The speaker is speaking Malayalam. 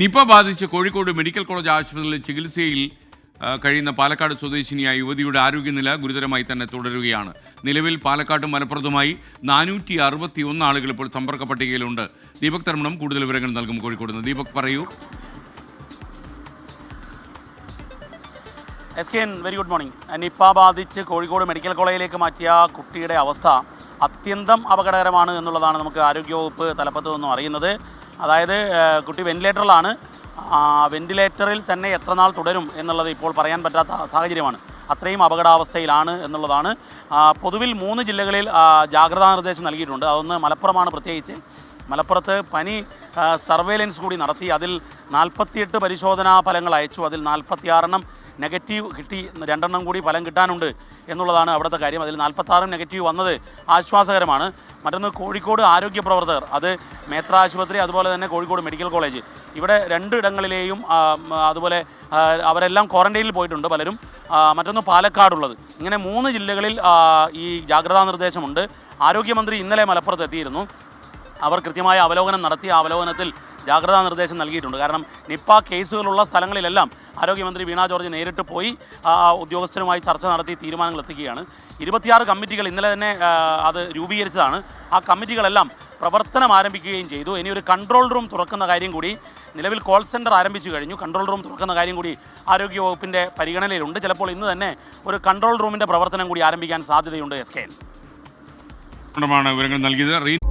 നിപ ബാധിച്ച് കോഴിക്കോട് മെഡിക്കൽ കോളേജ് ആശുപത്രിയിലെ ചികിത്സയിൽ കഴിയുന്ന പാലക്കാട് സ്വദേശിനിയായ യുവതിയുടെ ആരോഗ്യനില ഗുരുതരമായി തന്നെ തുടരുകയാണ്. നിലവിൽ പാലക്കാട്ടും മലപ്പുറത്തുമായി നാനൂറ്റി അറുപത്തി ഒന്ന് ആളുകൾ ഇപ്പോൾ സമ്പർക്ക പട്ടികയിലുണ്ട്. ദീപക് തർമ്മണം കൂടുതൽ വിവരങ്ങൾ നൽകും കോഴിക്കോട് നിന്ന്. ദീപക് പറയൂ. S K N very good morning Nipah ബാധിച്ച് കോഴിക്കോട് മെഡിക്കൽ കോളേജിലേക്ക് മാറ്റിയ കുട്ടിയുടെ അവസ്ഥ അത്യന്തം അപകടകരമാണ് എന്നുള്ളതാണ് നമുക്ക് ആരോഗ്യവകുപ്പ് തലപ്പത്ത് നിന്നും അറിയുന്നത്. അതായത് കുട്ടി വെന്റിലേറ്ററിലാണ്. വെന്റിലേറ്ററിൽ തന്നെ എത്ര നാൾ തുടരും എന്നുള്ളത് ഇപ്പോൾ പറയാൻ പറ്റാത്ത സാഹചര്യമാണ്. അത്രയും അപകടാവസ്ഥയിലാണ് എന്നുള്ളതാണ്. പൊതുവിൽ മൂന്ന് ജില്ലകളിൽ ജാഗ്രതാ നിർദ്ദേശം നൽകിയിട്ടുണ്ട്. അതൊന്ന് മലപ്പുറമാണ് പ്രത്യേകിച്ച്. മലപ്പുറത്ത് പനി സർവേലൻസ് കൂടി നടത്തി. അതിൽ നാൽപ്പത്തിയെട്ട് പരിശോധനാ ഫലങ്ങൾ അയച്ചു. അതിൽ നാൽപ്പത്തിയാറെണ്ണം നെഗറ്റീവ് കിട്ടി രണ്ടെണ്ണം കൂടി ഫലം കിട്ടാനുണ്ട് എന്നുള്ളതാണ് അവിടുത്തെ കാര്യം. അതിൽ നാൽപ്പത്താറും നെഗറ്റീവ് വന്നത് ആശ്വാസകരമാണ്. മറ്റൊന്ന് കോഴിക്കോട് ആരോഗ്യ പ്രവർത്തകർ അത് മേത്ര ആശുപത്രി അതുപോലെ തന്നെ കോഴിക്കോട് മെഡിക്കൽ കോളേജ്. ഇവിടെ രണ്ടിടങ്ങളിലെയും അതുപോലെ അവരെല്ലാം ക്വാറന്റൈനിൽ പോയിട്ടുണ്ട് പലരും. മറ്റൊന്ന് പാലക്കാടുള്ളത്. ഇങ്ങനെ മൂന്ന് ജില്ലകളിൽ ഈ ജാഗ്രതാ നിർദ്ദേശമുണ്ട്. ആരോഗ്യമന്ത്രി ഇന്നലെ മലപ്പുറത്ത് എത്തിയിരുന്നു. അവർ കൃത്യമായ അവലോകനം നടത്തി. അവലോകനത്തിൽ ജാഗ്രതാ നിർദ്ദേശം നൽകിയിട്ടുണ്ട്. കാരണം നിപ്പ കേസുകളുള്ള സ്ഥലങ്ങളിലെല്ലാം ആരോഗ്യമന്ത്രി വീണ ജോർജ് നേരിട്ട് പോയി ഉദ്യോഗസ്ഥരുമായി ചർച്ച നടത്തി തീരുമാനങ്ങൾ എത്തിക്കുകയാണ്. ഇരുപത്തിയാറ് കമ്മിറ്റികൾ ഇന്നലെ തന്നെ അത് രൂപീകരിച്ചതാണ്. ആ കമ്മിറ്റികളെല്ലാം പ്രവർത്തനം ആരംഭിക്കുകയും ചെയ്തു. ഇനി ഒരു കൺട്രോൾ റൂം തുറക്കുന്ന കാര്യം കൂടി നിലവിൽ കോൾ സെന്റർ ആരംഭിച്ചു കഴിഞ്ഞു. കൺട്രോൾ റൂം തുറക്കുന്ന കാര്യം കൂടി ആരോഗ്യ വകുപ്പിന്റെ പരിഗണനയിലുണ്ട്. ചിലപ്പോൾ ഇന്ന് തന്നെ ഒരു കൺട്രോൾ റൂമിന്റെ പ്രവർത്തനം കൂടി ആരംഭിക്കാൻ സാധ്യതയുണ്ട് എസ് കെ വിവരങ്ങൾ നൽകിയത്.